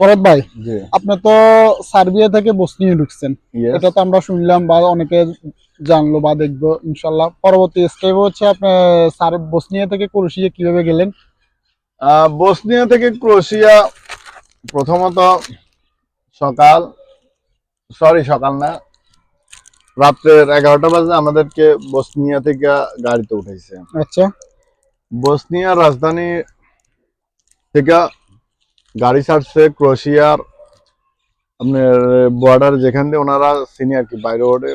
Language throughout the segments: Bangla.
ফরদ ভাই আপনি তো সার্বিয়া থেকে বসনিয়া ঢুকছেন। এটা তো আমরা শুনলাম বা অনেকে জানলো বা দেখব ইনশাল্লাহ পরবর্তী স্টেপ হচ্ছে আপনি বসনিয়া থেকে ক্রোশিয়া কীভাবে গেলেন? বসনিয়া থেকে ক্রোশিয়া প্রথমত সকাল সরি সকাল না রাত্রের এগারোটা বাজে আমাদেরকে বসনিয়া থেকে গাড়িতে উঠাইছে। আচ্ছা। বসনিয়ার রাজধানী থেকে গাড়ি ছাড়ছে ক্রোশিয়ার আপনার বর্ডার যেখান দিয়ে ওনারা সিনিয়র কি বাইরে ওঠে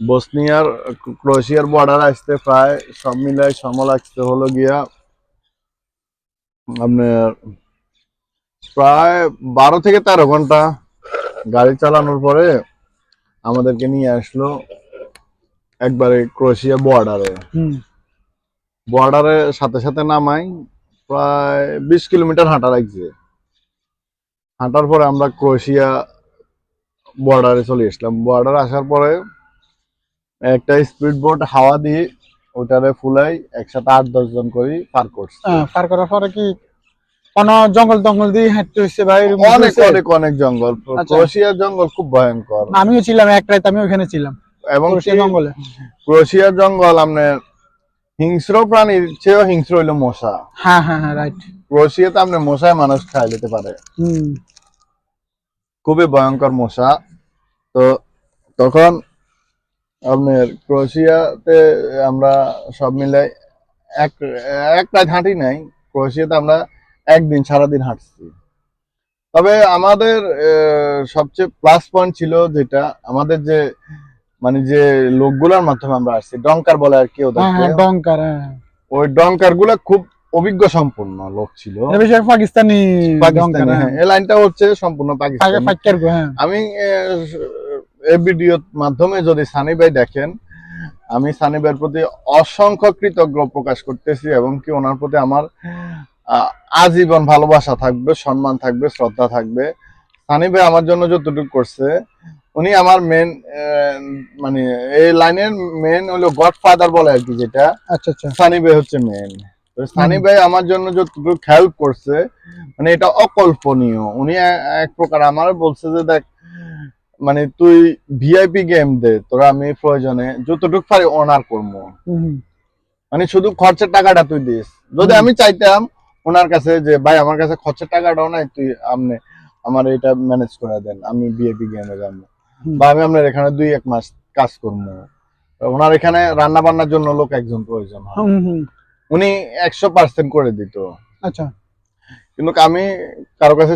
বসনিয়ার ক্রোশিয়ার বর্ডার আসতে প্রায় সব মিলাই সময় লাগতে হলো গিয়া। আপনার প্রায় বারো থেকে তেরো ঘণ্টা গাড়ি চালানোর পরে আমাদেরকে নিয়ে আসলো একবারে ক্রোশিয়া বর্ডারে হুম। বর্ডারের সাথে সাথে নামাই প্রায় বিশ কিলোমিটার হাঁটা লাগছে। হাঁটার পরে আমরা ক্রোয়েশিয়া বর্ডারে চলে আসলাম। বর্ডার আসার পরে একটা স্পিড বোট হাওয়া দিয়ে ওটারে ফুলাই একসাথে আট দশ জন করে পার করছে। আহ, পার করার পরে কি কোন জঙ্গল টঙ্গল দিয়ে হাঁটতে হচ্ছে ভাই? অনেক অনেক অনেক জঙ্গল। আচ্ছা। ক্রোয়েশিয়ার জঙ্গল খুব ভয়ঙ্কর। আমিও ছিলাম এক রাত আমি ওখানে ছিলাম। এবং জঙ্গলে। ক্রোয়েশিয়ার জঙ্গল আপনার হিংস্র প্রাণীর চেয়েও হিংস্র হইল মশা। হ্যাঁ হ্যাঁ হ্যাঁ রাইট ক্রোয়েশিয়াতে আপনি মশায় মানুষ খাই নিতে পারে। খুবই ভয়ঙ্কর মশা। তো তখন আপনার ক্রোয়েশিয়াতে আমরা সব মিলে এক এক রাত হাঁটি নাই। ক্রোয়েশিয়াতে আমরা একদিন সারাদিন হাঁটছি। তবে আমাদের সবচেয়ে প্লাস পয়েন্ট ছিল যেটা আমাদের যে মানে যে লোকগুলোর মাধ্যমে আমরা আসছি ডঙ্কার বলে আর কি হ্যাঁ হ্যাঁ ডঙ্কার হ্যাঁ। ওই ডঙ্কারগুলা খুব অভিজ্ঞ সম্পন্ন লোক ছিল। পাকিস্তানি ডঙ্কার হ্যাঁ। এই লাইনটা হচ্ছে সম্পূর্ণ পাকিস্তানি। হ্যাঁ। আমি এই ভিডিওর মাধ্যমে যদি সানি ভাই দেখেন আমি সানি ভাইয়ের প্রতি অসংখ্য কৃতজ্ঞ প্রকাশ করতেছি এবং কি ওনার প্রতি আমার আজীবন ভালোবাসা থাকবে সম্মান থাকবে শ্রদ্ধা থাকবে। সানি ভাই আমার জন্য যতটুকু করছে উনি আমার মেন মানে এই লাইনের মেন হলো গডফাদার বলে আর কি যেটা। আচ্ছা আচ্ছা। সানি ভাই হচ্ছে মেন সানি ভাই আমার জন্য যতটুকু হেল্প করছে মানে এটা অকল্পনীয়। উনি এক প্রকার আমার বলছে যে দেখ মানে তুই ভিআইপি গেম দে তোরা আমি প্রয়োজনে যতটুকু পারি অনার করব। মানে শুধু খরচের টাকাটা তুই দিস। যদি আমি চাইতাম ওনার কাছে যে ভাই আমার কাছে খরচের টাকাটাও নাই তুই আপনি আমার এটা ম্যানেজ করে দেন আমি ভিআইপি গেমে যাব। বা আমি আপনার এখানে দুই এক মাস কাজ করব। ওনার এখানে রান্না বান্নার জন্য লোক একজন প্রয়োজন হয়। উনি একশো পার্সেন্ট করে দিত। আচ্ছা। কিন্তু আমি কারও কাছে